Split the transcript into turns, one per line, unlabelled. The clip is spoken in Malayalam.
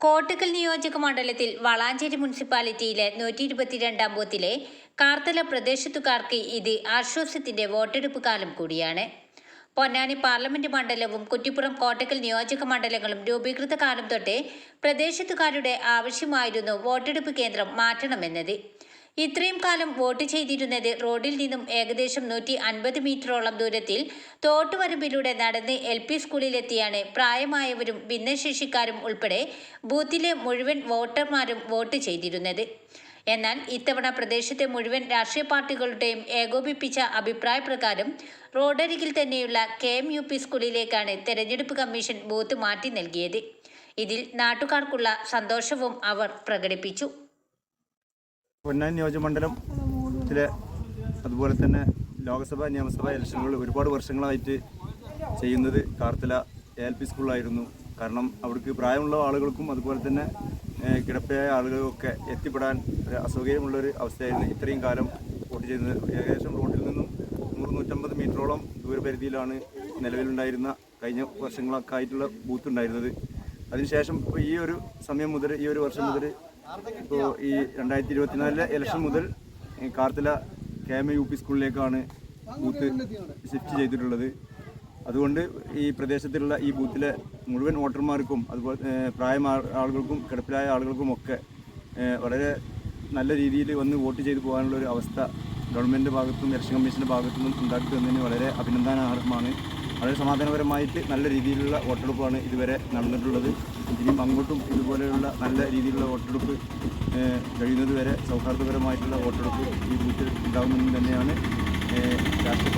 കോട്ടക്കൽ നിയോജക മണ്ഡലത്തിൽ വളാഞ്ചേരി മുനിസിപ്പാലിറ്റിയിലെ നൂറ്റി ഇരുപത്തിരണ്ടാം ബൂത്തിലെ കാർത്തല പ്രദേശത്തുകാർക്ക് ഇത് ആശ്വാസത്തിന്റെ വോട്ടെടുപ്പ് കാലം കൂടിയാണ്. പൊന്നാനി പാർലമെന്റ് മണ്ഡലവും കുറ്റിപ്പുറം കോട്ടക്കൽ നിയോജക മണ്ഡലങ്ങളും രൂപീകൃത കാലം തൊട്ടേ പ്രദേശത്തുകാരുടെ ആവശ്യമായിരുന്നു വോട്ടെടുപ്പ് കേന്ദ്രം മാറ്റണമെന്നത്. ഇത്രയും കാലം വോട്ട് ചെയ്തിരുന്നത് റോഡിൽ നിന്നും ഏകദേശം നൂറ്റി അൻപത് മീറ്ററോളം ദൂരത്തിൽ തോട്ടുവരമ്പിലൂടെ നടന്ന് എൽ പി സ്കൂളിലെത്തിയാണ് പ്രായമായവരും ഭിന്നശേഷിക്കാരും ഉൾപ്പെടെ ബൂത്തിലെ മുഴുവൻ വോട്ടർമാരും വോട്ട് ചെയ്തിരുന്നത്. എന്നാൽ ഇത്തവണ പ്രദേശത്തെ മുഴുവൻ രാഷ്ട്രീയ പാർട്ടികളുടെയും ഏകോപിപ്പിച്ച അഭിപ്രായ പ്രകാരം റോഡരികിൽ തന്നെയുള്ള കെ എം യു പി സ്കൂളിലേക്കാണ് തെരഞ്ഞെടുപ്പ് കമ്മീഷൻ ബൂത്ത് മാറ്റി നൽകിയത്. ഇതിൽ നാട്ടുകാർക്കുള്ള സന്തോഷവും അവർ പ്രകടിപ്പിച്ചു.
പൊന്നാനി നിയോജകമണ്ഡലത്തിലെ അതുപോലെ തന്നെ ലോക്സഭ നിയമസഭാ ഇലക്ഷനുകൾ ഒരുപാട് വർഷങ്ങളായിട്ട് ചെയ്യുന്നത് കാർത്തല എൽ പി സ്കൂളിലായിരുന്നു. കാരണം അവിടേക്ക് പ്രായമുള്ള ആളുകൾക്കും അതുപോലെ തന്നെ കിടപ്പയായ ആളുകൾക്കൊക്കെ എത്തിപ്പെടാൻ ഒരു അസൗകര്യമുള്ളൊരു അവസ്ഥയായിരുന്നു. ഇത്രയും കാലം വോട്ട് ചെയ്യുന്നത്. ഏകദേശം റോഡിൽ നിന്നും നൂറ് നൂറ്റമ്പത് മീറ്ററോളം ദൂരപരിധിയിലാണ് നിലവിലുണ്ടായിരുന്ന കഴിഞ്ഞ വർഷങ്ങളൊക്കെ ആയിട്ടുള്ള ബൂത്ത് ഉണ്ടായിരുന്നത്. അതിനുശേഷം ഇപ്പോൾ ഈ ഒരു സമയം മുതൽ ഈ ഒരു വർഷം മുതൽ ഇപ്പോൾ ഈ രണ്ടായിരത്തി ഇരുപത്തിനാലിലെ ഇലക്ഷൻ മുതൽ Karthala K M A U P സ്കൂളിലേക്കാണ് booth shift ചെയ്തിട്ടുള്ളത്. അതുകൊണ്ട് ഈ പ്രദേശത്തുള്ള ഈ ബൂത്തിലെ മുഴുവൻ വോട്ടർമാർക്കും അതുപോലെ പ്രായമായ ആളുകൾക്കും കിടപ്പിലായ ആളുകൾക്കും ഒക്കെ വളരെ നല്ല രീതിയിൽ വന്ന് വോട്ട് ചെയ്തു പോകാനുള്ള ഒരു അവസ്ഥ ഗവൺമെന്റ് ഭാഗത്തും ഇലക്ഷൻ കമ്മീഷന്റെ ഭാഗത്തു നിന്നും ഉണ്ടാക്കി തന്നതിന് വളരെ അഭിനന്ദനാർഹമാണ്. വളരെ സമാധാനപരമായിട്ട് നല്ല രീതിയിലുള്ള വോട്ടെടുപ്പാണ് ഇതുവരെ നടന്നിട്ടുള്ളത്. ഇനിയും അങ്ങോട്ടും ഇതുപോലെയുള്ള നല്ല രീതിയിലുള്ള വോട്ടെടുപ്പ് കഴിയുന്നതുവരെ കഴിയുന്നത് വരെ സൗഹാർദ്ദപരമായിട്ടുള്ള വോട്ടെടുപ്പ് ഈ ബൂത്തിൽ ഉണ്ടാകുമെന്ന് തന്നെയാണ് രാഷ്ട്രീയ